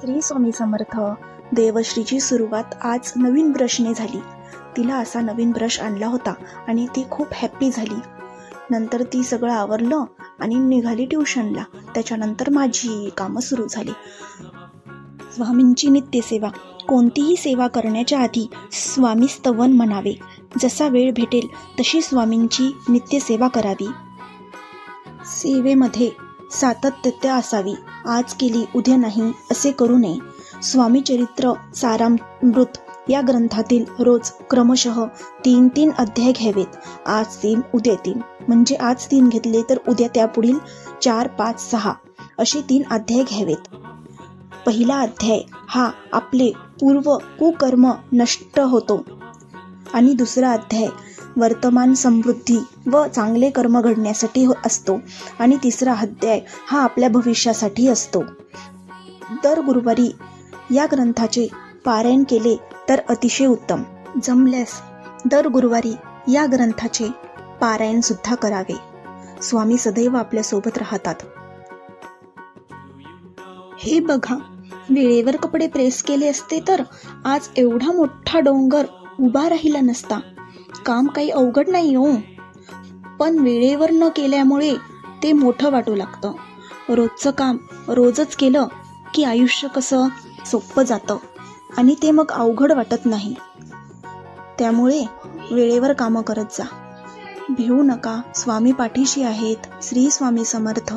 श्री स्वामी समर्थ. देवश्रीची सुरुवात आज नवीन ब्रशने झाली. तिला असा नवीन ब्रश आणला होता आणि ती खूप हॅप्पी झाली. नंतर ती सगळं आवरलं आणि निघाली ट्युशनला. त्याच्यानंतर माझी कामं सुरू झाली. स्वामींची नित्यसेवा. कोणतीही सेवा करण्याच्या आधी स्वामी स्तवन म्हणावे. जसा वेळ भेटेल तशी स्वामींची नित्यसेवा करावी. सेवेमध्ये सातत्य असावी. आज केली उद्या नाही असे करू नये. स्वामी चरित्र सारामृत या ग्रंथातील रोज क्रमशः तीन तीन अध्याय घ्यावेत. आज तीन उद्या तीन. म्हणजे आज तीन घेतले तर उद्या त्यापुढील चार पाच सहा असे तीन अध्याय घ्यावेत. पहिला अध्याय हा आपले पूर्व कुकर्म नष्ट होतो. आणि दुसरा अध्याय वर्तमान समृद्धी व चांगले कर्म घडण्यासाठी हो- असतो. आणि तिसरा अध्याय हा आपल्या भविष्यासाठी असतो. दर गुरुवारी या ग्रंथाचे पारायण केले तर अतिशय उत्तम. जमल्यास दर गुरुवारी या ग्रंथाचे पारायण सुद्धा करावे. स्वामी सदैव आपल्यासोबत राहतात. हे बघा वेळेवर कपडे प्रेस केले असते तर आज एवढा मोठा डोंगर उभा राहिला नसता. काम काही अवघड नाही हो. पण वेळेवर न केल्यामुळे ते मोठं वाटू लागतं. रोजचं काम रोजच केलं की आयुष्य कसं सोपं जातं आणि ते मग अवघड वाटत नाही. त्यामुळे वेळेवर कामं करत जा. भिवू नका. स्वामी पाठीशी आहेत. श्री स्वामी समर्थ.